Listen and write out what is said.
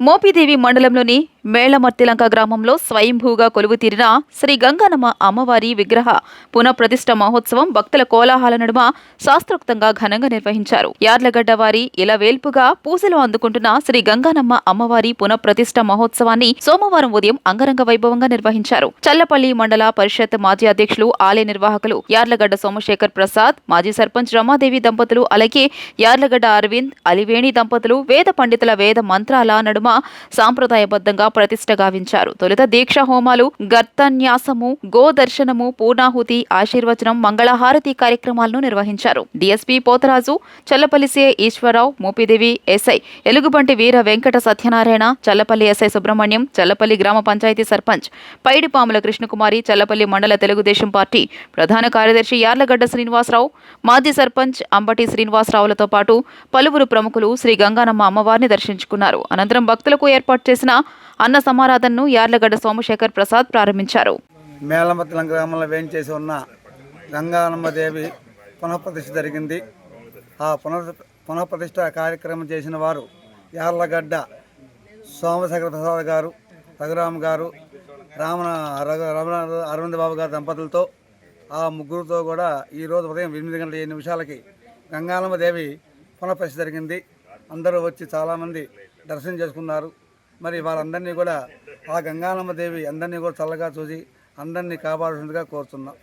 మోపిదేవి మండలంలోని మేళమర్తిలంక గ్రామంలో స్వయంభూగా కొలువు తీరిన శ్రీ గంగానమ్మ అమ్మవారి విగ్రహ పునఃప్రతిష్ఠ మహోత్సవం భక్తుల కోలాహల నడుమ శాస్త్రోక్తంగా ఘనంగా నిర్వహించారు. యార్లగడ్డ వారి ఇలవేల్పుగా పూజలు అందుకుంటున్న శ్రీ గంగానమ్మ అమ్మవారి పునఃప్రతిష్ఠ మహోత్సవాన్ని సోమవారం ఉదయం అంగరంగ వైభవంగా నిర్వహించారు. చల్లపల్లి మండల పరిషత్ మాజీ అధ్యక్షులు ఆలయ నిర్వాహకులు యార్లగడ్డ సోమశేఖర్ ప్రసాద్ మాజీ సర్పంచ్ రమాదేవి దంపతులు అలాగే యార్లగడ్డ అరవింద్ అలివేణి దంపతులు వేద పండితుల వేద మంత్రాల నడుమ సాంప్రదాయబద్ధంగా ప్రతిష్ట గావించారు. తొలుత దీక్ష హోమాలు గర్తన్యాసము గోదర్శనము పూర్ణాహుతి ఆశీర్వచనం మంగళహారతి కార్యక్రమాలను నిర్వహించారు. డీఎస్పీ పోతరాజు చల్లపల్లిసే ఈశ్వరరావు మోపిదేవి ఎస్ఐ ఎలుగుబంటి వీర వెంకట సత్యనారాయణ చల్లపల్లి ఎస్ఐ సుబ్రహ్మణ్యం చల్లపల్లి గ్రామ పంచాయతీ సర్పంచ్ పైడిపాముల కృష్ణకుమారి చల్లపల్లి మండల తెలుగుదేశం పార్టీ ప్రధాన కార్యదర్శి యార్లగడ్డ శ్రీనివాసరావు మాజీ సర్పంచ్ అంబటి శ్రీనివాసరావులతో పాటు పలువురు ప్రముఖులు శ్రీ గంగానమ్మ అమ్మవారిని దర్శించుకున్నారు. అనంతరం భక్తులకు ఏర్పాటు చేసిన అన్న సమారాధనను యార్లగడ్డ సోమశేఖర్ ప్రసాద్ ప్రారంభించారు. మేళమతలం గ్రామంలో వేయించేసి ఉన్న గంగానమ్మదేవి పునఃప్రతిష్ఠ జరిగింది. ఆ పునః పునఃప్రతిష్ఠ కార్యక్రమం చేసిన వారు యార్లగడ్డ సోమశేఖర ప్రసాద్ గారు రఘురామ్ గారు రామణ రఘు అరవింద్ బాబు గారి దంపతులతో ఆ ముగ్గురుతో కూడా ఈరోజు ఉదయం ఎనిమిది గంటల ఏడు నిమిషాలకి గంగానమ్మ దేవి పునఃప్రతిష్ఠ జరిగింది. అందరూ వచ్చి చాలామంది దర్శనం చేసుకున్నారు. మరి వారందరినీ కూడా ఆ గంగానమ్మ దేవి అందరినీ కూడా చల్లగా చూసి అందరినీ కాపాడుతుందిగా కోరుతున్నాం.